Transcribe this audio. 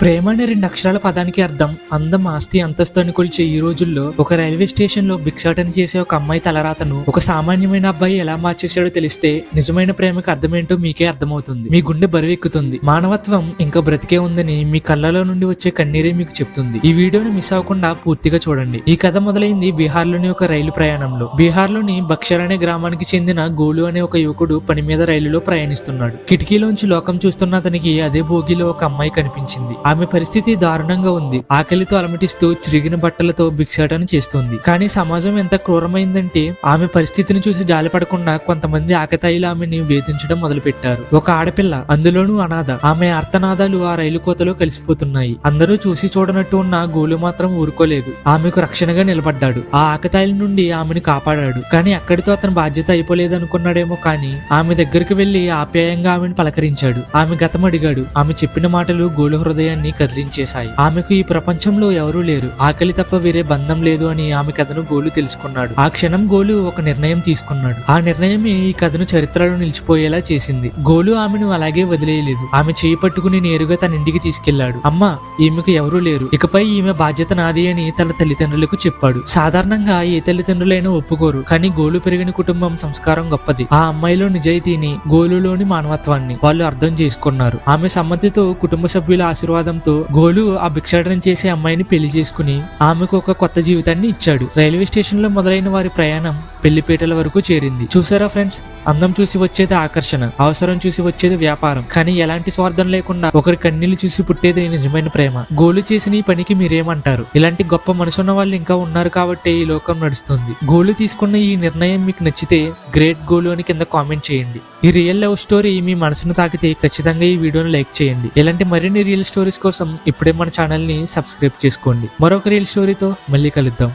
ప్రేమ అనే రెండు అక్షరాల పదానికి అర్థం అందం ఆస్తి అంతస్తు అని కొలిచే ఈ రోజుల్లో ఒక రైల్వే స్టేషన్లో భిక్షాటన చేసే ఒక అమ్మాయి తలరాతను ఒక సామాన్యమైన అబ్బాయి ఎలా మార్చేశాడో తెలిస్తే నిజమైన ప్రేమకు అర్థమేంటో మీకే అర్థమవుతుంది. మీ గుండె బరువెక్కుతుంది. మానవత్వం ఇంకా బ్రతికే ఉందని మీ కళ్ళలో నుండి వచ్చే కన్నీరే మీకు చెప్తుంది. ఈ వీడియోని మిస్ అవ్వకుండా పూర్తిగా చూడండి. ఈ కథ మొదలైంది బీహార్లోని ఒక రైలు ప్రయాణంలో. బీహార్లోని బక్షర్ అనే గ్రామానికి చెందిన గోలు అనే ఒక యువకుడు పని మీద రైలులో ప్రయాణిస్తున్నాడు. కిటికీలోంచి లోకం చూస్తున్న అతనికి అదే భోగిలో ఒక అమ్మాయి కనిపించింది. ఆమె పరిస్థితి దారుణంగా ఉంది. ఆకలితో అలమటిస్తూ చిరిగిన బట్టలతో భిక్షాటన చేస్తుంది. కానీ సమాజం ఎంత క్రూరమైందంటే ఆమె పరిస్థితిని చూసి జాలిపడకుండా కొంతమంది ఆకతాయిలు ఆమెని వేధించడం మొదలుపెట్టారు. ఒక ఆడపిల్ల అందులోనూ అనాథ. ఆమె అర్థనాదాలు ఆ రైలు కోతలో కలిసిపోతున్నాయి. అందరూ చూసి చూడనట్టు ఉన్న గోలు మాత్రం ఊరుకోలేదు. ఆమెకు రక్షణగా నిలబడ్డాడు. ఆ ఆకతాయిల నుండి ఆమెను కాపాడాడు. కానీ అక్కడితో అతని బాధ్యత అయిపోలేదు అనుకున్నాడేమో కానీ ఆమె దగ్గరికి వెళ్ళి ఆప్యాయంగా ఆమెను పలకరించాడు. ఆమె గతం అడిగాడు. ఆమె చెప్పిన మాటలు గోలు హృదయాన్ని కదిలించేశాయి. ఆమెకు ఈ ప్రపంచంలో ఎవరూ లేరు. ఆకలి తప్ప వేరే బంధం లేదు అని ఆమె కథను గోలు తెలుసుకున్నాడు. ఆ క్షణం గోలు ఒక నిర్ణయం తీసుకున్నాడు. ఆ నిర్ణయమే ఈ కథను చరిత్రలో నిలిచిపోయేలా చేసింది. గోలు ఆమెను అలాగే వదిలేయలేదు. ఆమె చేయి పట్టుకుని నేరుగా తన ఇంటికి తీసుకెళ్ళాడు. అమ్మ ఈమెకు ఎవరూ లేరు. ఇకపై ఈమె బాధ్యత నాది అని తన తల్లిదండ్రులకు చెప్పాడు. సాధారణంగా ఏ తల్లిదండ్రులైనా ఒప్పుకోరు కానీ గోలు పెరిగిన కుటుంబం సంస్కారం గొప్పది. ఆ అమ్మాయిలో నిజాయితీని గోలులోని మానవత్వాన్ని వాళ్ళు అర్థం చేసుకున్నారు. ఆమె సమ్మతితో కుటుంబ సభ్యుల ఆశీర్వాదంతో గోలు ఆ భిక్షాటనం చేసే అమ్మాయిని పెళ్ళి చేసుకుని ఆమెకు ఒక కొత్త జీవితాన్ని ఇచ్చాడు. రైల్వే స్టేషన్లో మొదలైన వారి ప్రయాణం పెళ్ళిపేటల వరకు చేరింది. చూసారా ఫ్రెండ్స్? అందం చూసి వచ్చేది ఆకర్షణ అవసరం చూసి వచ్చేది వ్యాపారం. కానీ ఎలాంటి స్వార్థం లేకుండా ఒకరి కన్నీళ్ళు చూసి పుట్టేది నిజమైన ప్రేమ. గోలు చేసిన ఈ పనికి మీరేమంటారు? ఇలాంటి గొప్ప మనసున్న వాళ్ళు ఇంకా ఉన్నారు కాబట్టి ఈ లోకం నడుస్తుంది. గోలు తీసుకున్న ఈ నిర్ణయం మీకు నచ్చితే గ్రేట్ గోలు అని కింద కామెంట్ చేయండి. ఈ రియల్ లవ్ స్టోరీ మీ మనసును తాకితే ఖచ్చితంగా ఈ వీడియోను లైక్ చేయండి. ఇలాంటి మరిన్ని రియల్ స్టోరీస్ కోసం ఇప్పుడే మన ఛానల్ని సబ్స్క్రైబ్ చేసుకోండి. మరొక రీల్ స్టోరీతో మళ్ళీ కలుద్దాం.